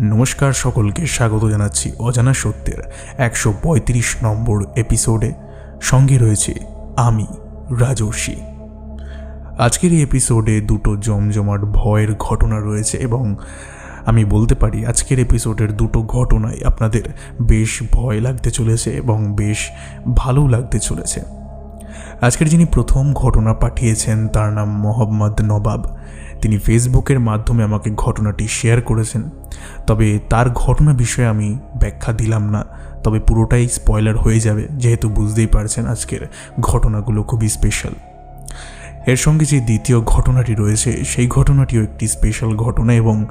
নমস্কার সকলকে স্বাগত জানাচ্ছি অজানা সত্যের একশো পঁয়ত্রিশ নম্বর এপিসোডে। সঙ্গে রয়েছে আমি, রাজর্ষি। আজকের এই এপিসোডে দুটো জমজমাট ভয়ের ঘটনা রয়েছে এবং আমি বলতে পারি আজকের এপিসোডের দুটো ঘটনাই আপনাদের বেশ ভয় লাগতে চলেছে এবং বেশ ভালো লাগতে চলেছে। আজকের যিনি প্রথম ঘটনা পাঠিয়েছেন, তার নাম মোহাম্মদ নবাব। তিনি ফেসবুকের মাধ্যমে আমাকে ঘটনাটি শেয়ার করেছেন। তবে তার ঘটনা বিষয়ে আমি ব্যাখ্যা দিলাম না। তবে পুরোটাই স্পয়লার হয়ে যাবে, যেহেতু বুঝতেই পারছেন আজকের ঘটনাগুলো খুবই স্পেশাল। এর সঙ্গে যে দ্বিতীয় ঘটনাটি রয়েছে, সেই ঘটনাটিও একটি স্পেশাল ঘটনা এবং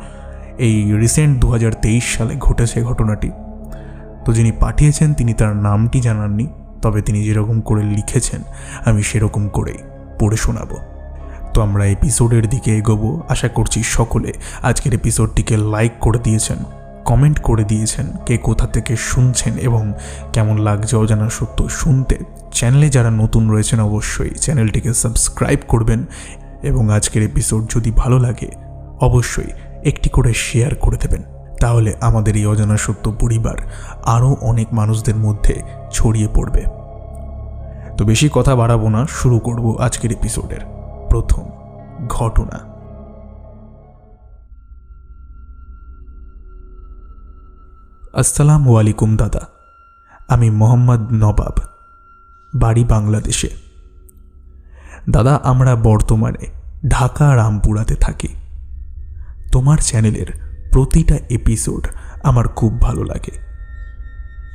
এই রিসেন্ট দু হাজার তেইশ সালে ঘটেছে ঘটনাটি। তো যিনি পাঠিয়েছেন, তিনি তার নামটি জানাননি। তবে তিনি যেরকম করে লিখেছেন, আমি সেরকম করেই পড়ে শোনাবো। তো আমরা এপিসোডের দিকে এগোবো। আশা করছি সকলে আজকের এপিসোডটিকে লাইক করে দিয়েছেন, কমেন্ট করে দিয়েছেন, কে কোথা থেকে শুনছেন এবং কেমন লাগছে অজানা সত্য শুনতে। চ্যানেলে যারা নতুন রয়েছেন অবশ্যই চ্যানেলটিকে সাবস্ক্রাইব করবেন এবং আজকের এপিসোড যদি ভালো লাগে, অবশ্যই একটি করে শেয়ার করে দেবেন। তাহলে আমাদের এই অজানা সত্য পরিবার আরও অনেক মানুষদের মধ্যে ছড়িয়ে পড়বে। তো বেশি কথা বাড়াবো না, শুরু করব আজকের এপিসোডের প্রথম ঘটনা। আসসালামু আলাইকুম দাদা, আমি মোহাম্মদ নবাব, বাড়ি বাংলাদেশে। দাদা, আমরা বর্তমানে ঢাকা রামপুরাতে থাকি। তোমার চ্যানেলের প্রতিটা এপিসোড আমার খুব ভালো লাগে।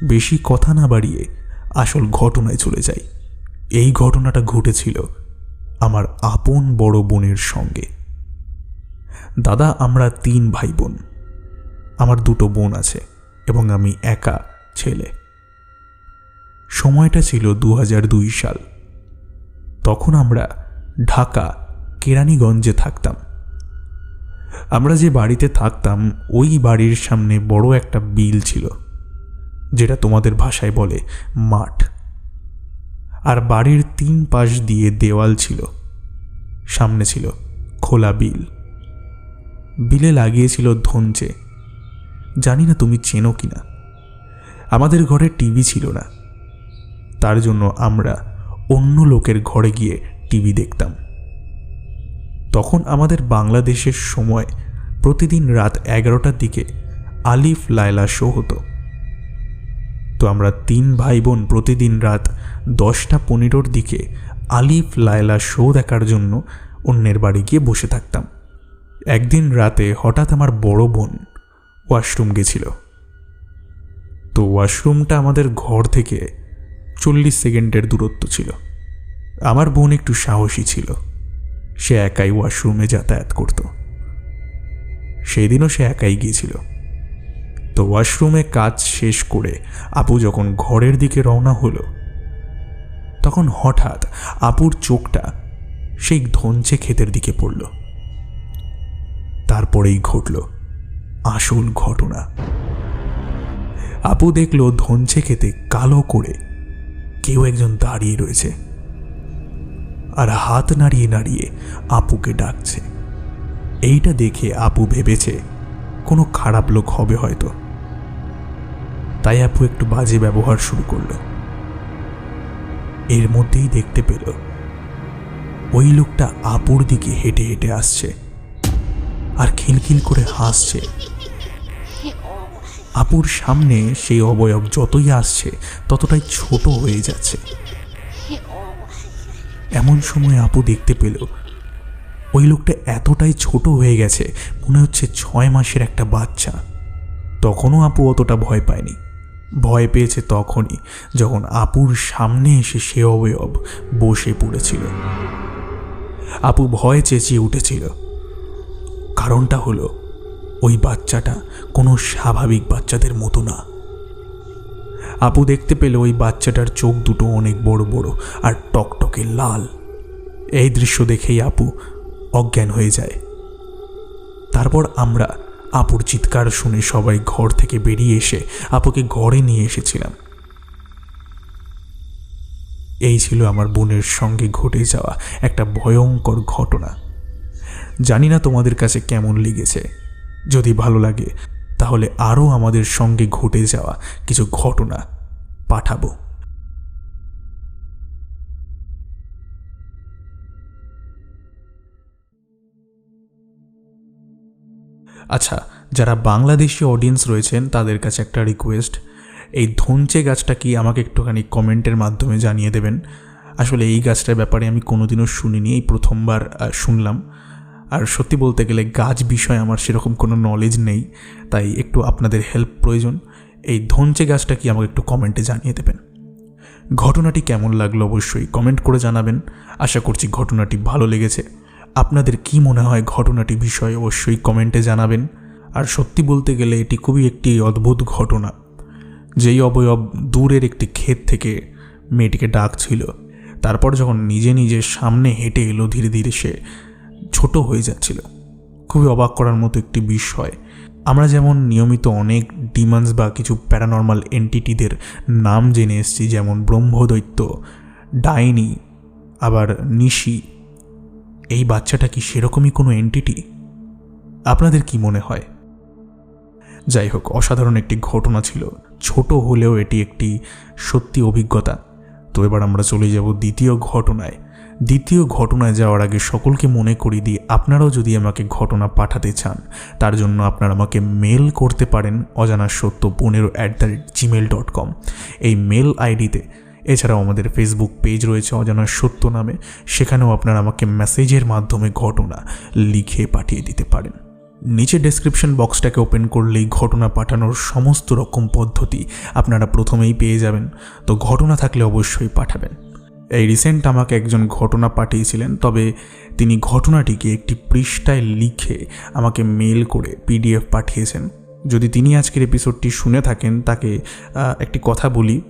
বেশি কথা না বাড়িয়ে আসল ঘটনায় চলে যাই। এই ঘটনাটা ঘটেছিল আমার আপন বড় বোনের সঙ্গে। দাদা, আমরা তিন ভাই বোন আমার দুটো বোন আছে এবং আমি একা ছেলে। সময়টা ছিল দু সাল। তখন আমরা ঢাকা কেরানীগঞ্জে থাকতাম। আমরা যে বাড়িতে থাকতাম, ওই বাড়ির সামনে বড় একটা বিল ছিল, যেটা তোমাদের ভাষায় বলে মাঠ। আর বাড়ির তিন পাশ দিয়ে দেওয়াল ছিল, সামনে ছিল খোলা বিল। বিলে লাগিয়েছিল ধনচে, জানি না তুমি চেনো কিনা আমাদের ঘরে টিভি ছিল না, তার জন্য আমরা অন্য লোকের ঘরে গিয়ে টিভি দেখতাম। তখন আমাদের বাংলাদেশের সময় প্রতিদিন রাত এগারোটার দিকে আলিফ লায়লা শো হতো। তো আমরা তিন ভাই বোন প্রতিদিন রাত দশটা পনেরোর দিকে আলিফ লায়লা শো দেখার জন্য অন্যের বাড়ি গিয়ে বসে থাকতাম। একদিন রাতে হঠাৎ আমার বড় বোন ওয়াশরুম গেছিল। তো ওয়াশরুমটা আমাদের ঘর থেকে চল্লিশ সেকেন্ডের দূরত্ব ছিল। আমার বোন একটু সাহসী ছিল। সে একাই ওয়াশরুমে যাতায়াত করত। সেই দিনও সে একাই গিয়েছিল। তো ওয়াশরুমে কাজ শেষ করে আপু যখন ঘরের দিকে রওনা হলো, তখন হঠাৎ আপুর চোখটা সেই ধনছে ক্ষেতের দিকে পড়ল। তারপরেই ঘটল আসল ঘটনা। আপু দেখল ধনছে খেতে কালো করে কেউ একজন দাঁড়িয়ে রয়েছে। আর হাত নাড়িয়ে নাড়িয়ে আপুকে ডাকছে। এইটা দেখে আপু ভেবেছে কোনো খারাপ লোক হবে হয়তো। তাই আপু একটু বাজে ব্যবহার শুরু করল। এর মধ্যেই দেখতে পেল, ওই লোকটা আপুর দিকে হেঁটে হেঁটে আসছে আর খিলখিল করে হাসছে। আপুর সামনে সেই অবয়ব যতই আসছে ততটাই ছোট হয়ে যাচ্ছে। এমন সময় আপু দেখতে পেল। ওই লোকটা এতটাই ছোট হয়ে গেছে, মনে হচ্ছে ছয় মাসের একটা বাচ্চা। তখনও আপু অতটা ভয় পায়নি। ভয় পেয়েছে তখনই, যখন আপুর সামনে এসে সে অবয়ব বসে পড়েছিল। আপু ভয় চেঁচিয়ে উঠেছিল। কারণটা হলো, ওই বাচ্চাটা কোনো স্বাভাবিক বাচ্চাদের মতো না। আপু দেখতে পেল ওই বাচ্চাটার চোখ দুটো অনেক বড় বড় আর টকটকে লাল। এই দৃশ্য দেখেই আপু অজ্ঞান হয়ে যায়। তারপর আমরা আপুর চিৎকার শুনে সবাই ঘর থেকে বেরিয়ে এসে আপুকে ঘরে নিয়ে এসেছিলাম। এই ছিল আমার বোনের সঙ্গে ঘটে যাওয়া একটা ভয়ঙ্কর ঘটনা। জানি না তোমাদের কাছে কেমন লেগেছে। যদি ভালো লাগে তাহলে আরও আমাদের সঙ্গে ঘটে যাওয়া কিছু ঘটনা পাঠাবো। আচ্ছা যারা বাংলাদেশি অডিয়েন্স রয়েছেন, তাদের কাছে একটা রিকোয়েস্ট এই ধনচে গাছটা কি আমাকে একটুখানি কমেন্টের মাধ্যমে জানিয়ে দেবেন? আসলে এই গাছটার ব্যাপারে আমি কোনোদিনও শুনিনি, এই প্রথমবার শুনলাম। আর সত্যি বলতে গেলে গাছ বিষয়ে আমার সেরকম কোনো নলেজ নেই, তাই একটু আপনাদের হেল্প প্রয়োজন। এই ধনচে গাছটা কি আমাকে একটু কমেন্টে জানিয়ে দেবেন। ঘটনাটি কেমন লাগল অবশ্যই কমেন্ট করে জানাবেন। আশা করছি ঘটনাটি ভালো লেগেছে। আপনাদের কি মনে হয় ঘটনাটি বিষয়ে অবশ্যই কমেন্টে জানাবেন। আর সত্যি বলতে গেলে এটি খুবই একটি অদ্ভুত ঘটনা, যেই অবয়ব দূরের একটি ক্ষেত থেকে মেয়েটিকে ডাকছিল। তারপর যখন নিজে নিজে সামনে হেঁটে এলো ধীরে ধীরে সে ছোট হয়ে যাচ্ছিল। খুবই অবাক করার মতো একটি বিষয়। আমরা যেমন নিয়মিত অনেক ডিমান্স বা কিছু প্যারানর্মাল এন্টিটিদের নাম জেনে এসেছি, যেমন ব্রহ্মদৈত্য, ডাইনি, আবার নিশি, এই বাচ্চাটা কি সেরকমই কোনো এন্টিটি? আপনাদের কি মনে হয়? যাই হোক, অসাধারণ একটি ঘটনা ছিল। ছোট হলেও এটি একটি সত্যি অভিজ্ঞতা। তো এবার আমরা চলে যাব দ্বিতীয় ঘটনায়। দ্বিতীয় ঘটনায় যাওয়ার আগে সকলকে মনে করিয়ে দিই, আপনারাও যদি আমাকে ঘটনা পাঠাতে চান, তার জন্য আপনারা আমাকে মেল করতে পারেন অজানা সত্য পনেরো at the rate Gmail dot com এই মেল আইডিতে, এছাড়াও আমাদের ফেসবুক পেজ রয়েছে অজানা সত্য নামে, সেখানেও আপনারা আমাকে মেসেজের মাধ্যমে ঘটনা লিখে পাঠিয়ে দিতে পারেন। নিচে ডেসক্রিপশন বক্সটাকে ওপেন করলেই ঘটনা পাঠানোর সমস্ত রকম পদ্ধতি আপনারা প্রথমেই পেয়ে যাবেন। তো ঘটনা থাকলে অবশ্যই পাঠাবেন। এই রিসেন্ট আমাকে একজন ঘটনা পাঠিয়েছিলেন, তবে তিনি ঘটনাটিকে একটি পৃষ্ঠায় লিখে আমাকে মেল করে পিডিএফ পাঠিয়েছেন। যদি তিনি আজকের এপিসোডটি শুনে থাকেন, তাকে একটি কথা বলি।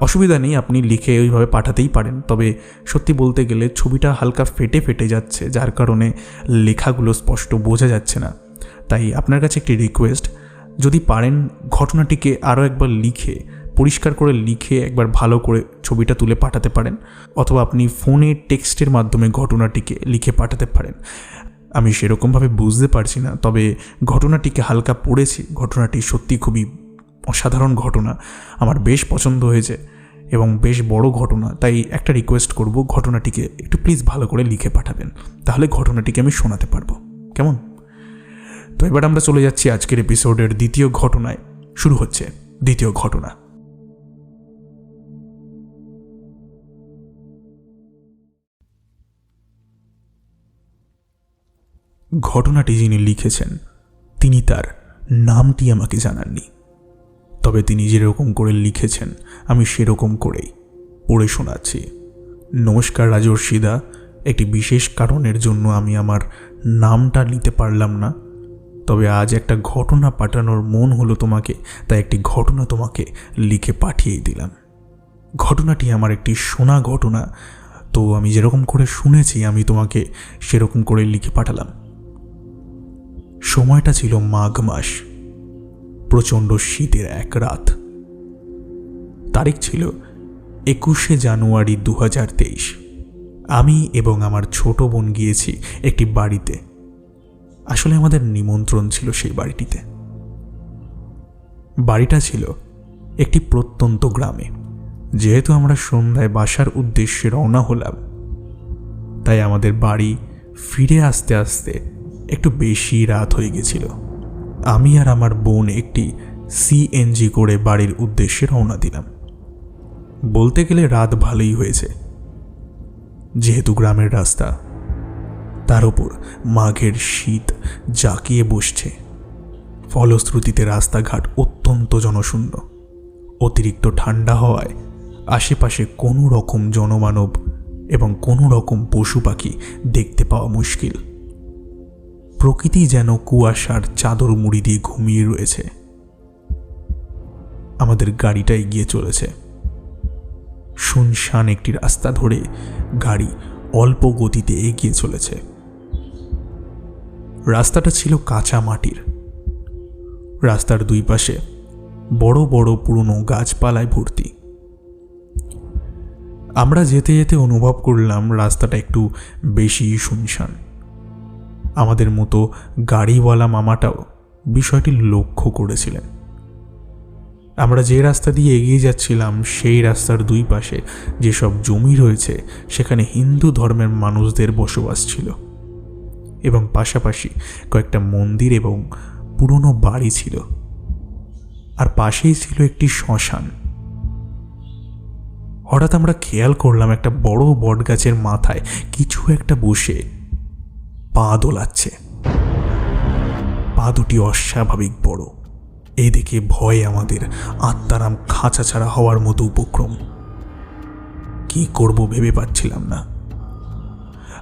অসুবিধা নেই, আপনি লিখে ওইভাবে পাঠাতেই পারেন, তবে সত্যি বলতে গেলে ছবিটা হালকা ফেটে ফেটে যাচ্ছে, যার কারণে লেখাগুলো স্পষ্ট বোঝা যাচ্ছে না। তাই আপনার কাছে একটি রিকোয়েস্ট যদি পারেন, ঘটনাটিকে আরও একবার লিখে পরিষ্কার করে লিখে একবার ভালো করে ছবিটা তুলে পাঠাতে পারেন, অথবা আপনি ফোনে টেক্সটের মাধ্যমে ঘটনাটিকে লিখে পাঠাতে পারেন। আমি সেরকমভাবে বুঝতে পারছি না, তবে ঘটনাটিকে হালকা পড়েছি। ঘটনাটি সত্যি খুবই অসাধারণ ঘটনা। আমার বেশ পছন্দ হয়েছে এবং বেশ বড় ঘটনা, তাই একটা রিকোয়েস্ট করব ঘটনাটিকে একটু প্লিজ ভালো করে লিখে পাঠাবেন, তাহলে ঘটনাটিকে আমি শোনাতে পারব। কেমন? তো এবার আমরা চলে যাচ্ছি আজকের এপিসোডের দ্বিতীয় ঘটনায়। শুরু হচ্ছে দ্বিতীয় ঘটনা। ঘটনাটি যিনি লিখেছেন, তিনি তার নামটি আমাকে জানাননি। তবে তিনি যেরকম করে লিখেছেন, আমি সেরকম করেই পড়ে শোনাচ্ছি। নমস্কার রাজর্ষিদা, একটি বিশেষ কারণের জন্য আমি আমার নামটা নিতে পারলাম না। তবে আজ একটা ঘটনা পাঠানোর মন হলো তোমাকে, তাই একটি ঘটনা তোমাকে লিখে পাঠিয়ে দিলাম। ঘটনাটি আমার একটি শোনা ঘটনা, তো আমি যেরকম করে শুনেছি, আমি তোমাকে সেরকম করে লিখে পাঠালাম। সময়টা ছিল মাঘ মাস। প্রচণ্ড শীতের এক রাত। তারিখ ছিল একুশে জানুয়ারি দু হাজার তেইশ। আমি এবং আমার ছোট বোন গিয়েছি একটি বাড়িতে। আসলে আমাদের নিমন্ত্রণ ছিল সেই বাড়িটিতে। বাড়িটা ছিল একটি প্রত্যন্ত গ্রামে। যেহেতু আমরা সন্ধ্যায় বাসার উদ্দেশ্যে রওনা হলাম, তাই আমাদের বাড়ি ফিরে আসতে আসতে একটু বেশি রাত হয়ে গেছিল। আমি আর আমার বোন একটি সিএনজি করে বাড়ির উদ্দেশ্যে রওনা দিলাম। বলতে গেলে রাত ভালোই হয়েছে। যেহেতু গ্রামের রাস্তা, তার উপর মাঘের শীত জাঁকিয়ে বসছে। ফলশ্রুতিতে রাস্তাঘাট অত্যন্ত জনশূন্য। অতিরিক্ত ঠান্ডা হওয়ায় আশেপাশে কোনো রকম জনমানব এবং কোনো রকম পশু পাখি দেখতে পাওয়া মুশকিল। প্রকৃতি যেন কুয়াশার চাদর মুড়ি দিয়ে ঘুমিয়ে রয়েছে। আমাদের গাড়িটা এগিয়ে চলেছে। শুনশান একটি রাস্তা ধরে গাড়ি অল্প গতিতে এগিয়ে চলেছে। রাস্তাটা ছিল কাঁচা মাটির। রাস্তার দুই পাশে বড় বড় পুরনো গাছপালায় ভর্তি। আমরা যেতে যেতে অনুভব করলাম রাস্তাটা একটু বেশি শুনশান। আমাদের মতো গাড়িওয়ালা মামাটাও বিষয়টি লক্ষ্য করেছিলেন। আমরা যে রাস্তা দিয়ে এগিয়ে যাচ্ছিলাম, সেই রাস্তার দুই পাশে যেসব জমি রয়েছে, সেখানে হিন্দু ধর্মের মানুষদের বসবাস ছিল। এবং পাশাপাশি কয়েকটা মন্দির এবং পুরনো বাড়ি ছিল। আর পাশেই ছিল একটি শ্মশান। হঠাৎ আমরা খেয়াল করলাম একটা বড় বটগাছের মাথায় কিছু একটা বসে পা দোলাচ্ছে। পা দুটি অস্বাভাবিক বড়। এই দেখে ভয়ে আমাদের, আত্মারাম খাঁচা ছাড়া হওয়ার মতো উপক্রম। কি করব ভেবে পাচ্ছিলাম না।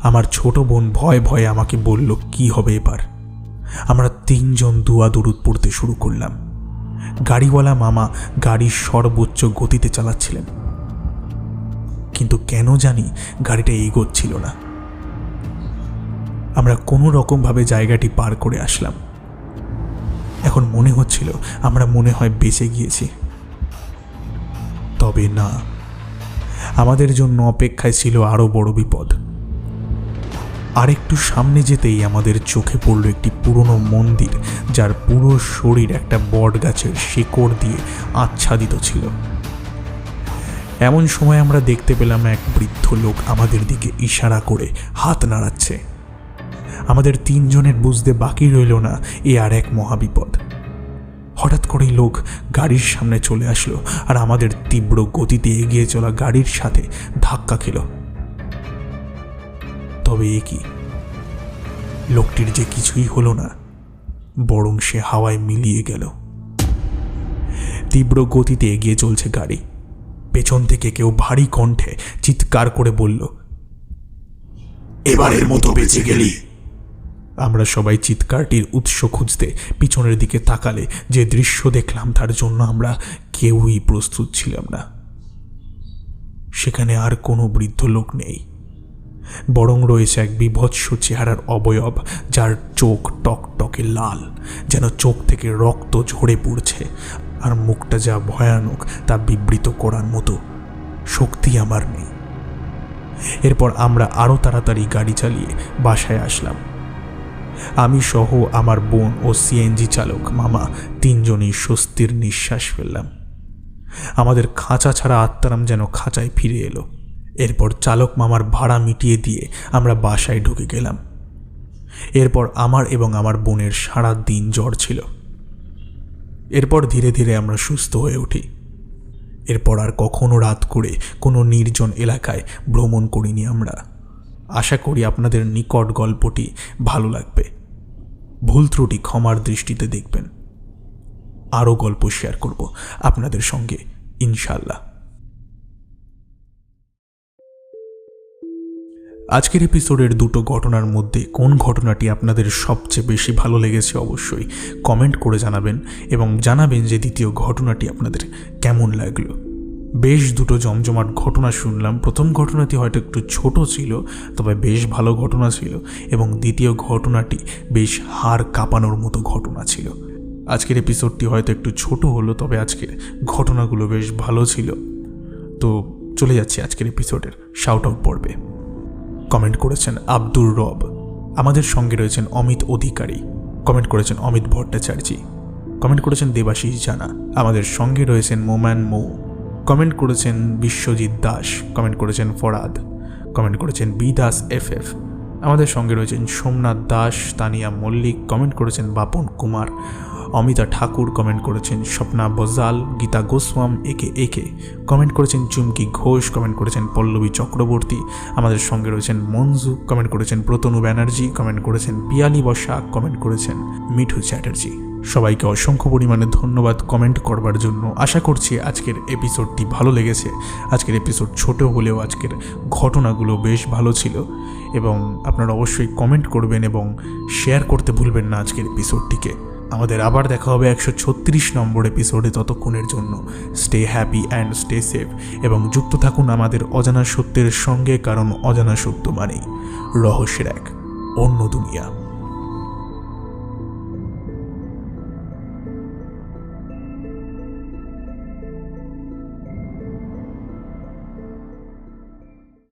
আমার ছোট বোন ভয় ভয়ে আমাকে বলল, কি হবে এবার? আমরা তিনজন দুয়া দরুদ পড়তে শুরু করলাম। গাড়িওয়ালা মামা গাড়ির সর্বোচ্চ গতিতে চালাচ্ছিলেন। কিন্তু কেন জানি গাড়িটা এগোচ্ছিল না। আমরা কোনো রকমভাবে জায়গাটি পার করে আসলাম। এখন মনে হচ্ছিল আমরা মনে হয় বেঁচে গিয়েছি। তবে না, আমাদের জন্য অপেক্ষায় ছিল আরও বড় বিপদ। আরেকটু সামনে যেতেই আমাদের চোখে পড়ল একটি পুরনো মন্দির, যার পুরো শরীর একটা বট গাছের শিকড় দিয়ে আচ্ছাদিত ছিল। এমন সময় আমরা দেখতে পেলাম এক বৃদ্ধ লোক আমাদের দিকে ইশারা করে হাত নাড়াচ্ছে। আমাদের তিনজনের বুঝতে বাকি রইল না, এ আর এক মহাবিপদ। হঠাৎ করেই লোক গাড়ির সামনে চলে আসলো আর আমাদের তীব্র গতিতে এগিয়ে চলা গাড়ির সাথে ধাক্কা খেল। তবে এ কি? লোকটির যে কিছুই হলো না, বরং সে হাওয়ায় মিলিয়ে গেল। তীব্র গতিতে এগিয়ে চলছে গাড়ি। পেছন থেকে কেউ ভারী কণ্ঠে চিৎকার করে বলল, এবারের মতো বেঁচে গেলি? আমরা সবাই চিৎকারটির উৎস খুঁজতে পিছনের দিকে তাকালে যে দৃশ্য দেখলাম, তার জন্য আমরা কেউই প্রস্তুত ছিলাম না। সেখানে আর কোনো বৃদ্ধ লোক নেই। বরং রয়েছে এক বিভৎস চেহারার অবয়ব, যার চোখ টকটকে লাল, যেন চোখ থেকে রক্ত ঝরে পড়ছে, আর মুখটা যা ভয়ানক, তা বিবৃত করার মতো শক্তি আমার নেই। এরপর আমরা আরও তাড়াতাড়ি গাড়ি চালিয়ে বাসায় আসলাম। আমি সহ আমার বোন ও সিএনজি চালক মামা তিনজনই স্বস্তির নিঃশ্বাস ফেললাম। আমাদের খাঁচা ছাড়া আত্মারাম যেন খাঁচায় ফিরে এলো। এরপর চালক মামার ভাড়া মিটিয়ে দিয়ে আমরা বাসায় ঢুকে গেলাম। এরপর আমার এবং আমার বোনের সারা দিন জ্বর ছিল। এরপর ধীরে ধীরে আমরা সুস্থ হয়ে উঠি। এরপর আর কখনো রাত করে কোনো নির্জন এলাকায় ভ্রমণ করিনি আমরা। আশা করি আপনাদের নিকট গল্পটি ভালো লাগবে। ভুল ত্রুটি ক্ষমার দৃষ্টিতে দেখবেন। আরও গল্প শেয়ার করব আপনাদের সঙ্গে ইনশাল্লাহ আজকের এপিসোডের দুটো ঘটনার মধ্যে কোন ঘটনাটি আপনাদের সবচেয়ে বেশি ভালো লেগেছে অবশ্যই কমেন্ট করে জানাবেন এবং জানাবেন যে দ্বিতীয় ঘটনাটি আপনাদের কেমন লাগল। বেশ দুটো জমজমাট ঘটনা শুনলাম। প্রথম ঘটনাটি হয়তো একটু ছোট ছিল, তবে বেশ ভালো ঘটনা ছিল এবং দ্বিতীয় ঘটনাটি বেশ হাড় কাঁপানোর মতো ঘটনা ছিল। আজকের এপিসোডটি হয়তো একটু ছোট হলো, তবে আজকের ঘটনাগুলো বেশ ভালো ছিল। তো চলে যাচ্ছি আজকের এপিসোডের শাউট আউট পর্বে। কমেন্ট করেছেন আব্দুর রব। আমাদের সঙ্গে রয়েছেন অমিত অধিকারী। কমেন্ট করেছেন অমিত ভট্টাচার্যী। কমেন্ট করেছেন দেবাশিস জানা। আমাদের সঙ্গে রয়েছেন মোম্যান মৌ। কমেন্ট করেছেন বিশ্বজিৎ দাস কমেন্ট করেছেন ফরাদ কমেন্ট করেছেন বি দাস এফ এফ আমাদের সঙ্গে রয়েছেন সোমনাথ দাস, তানিয়া মল্লিক কমেন্ট করেছেন বাপন কুমার। অমিতা ঠাকুর কমেন্ট করেছেন স্বপ্না বজাল, গীতা গোস্বাম, একে একে কমেন্ট করেছেন চুমকি ঘোষ কমেন্ট করেছেন পল্লবী চক্রবর্তী, আমাদের সঙ্গে রয়েছেন মঞ্জু কমেন্ট করেছেন প্রতনু ব্যানার্জি কমেন্ট করেছেন পিয়ালি বসা কমেন্ট করেছেন মিঠু চ্যাটার্জি। সবাইকে অসংখ্য পরিমাণে ধন্যবাদ কমেন্ট করবার জন্য। আশা করছি আজকের এপিসোডটি ভালো লেগেছে। আজকের এপিসোড ছোট হলেও আজকের ঘটনাগুলো বেশ ভালো ছিল। এবং আপনারা অবশ্যই কমেন্ট করবেন এবং শেয়ার করতে ভুলবেন না আজকের এপিসোডটিকে আমাদের আবার দেখা হবে একশো ছত্রিশ নম্বর এপিসোডে ততক্ষণের জন্য। Stay happy and stay safe এবং যুক্ত থাকুন আমাদের অজানা সত্যের সঙ্গে, কারণ অজানা সত্য মানেই রহস্যের এক অন্য দুনিয়া।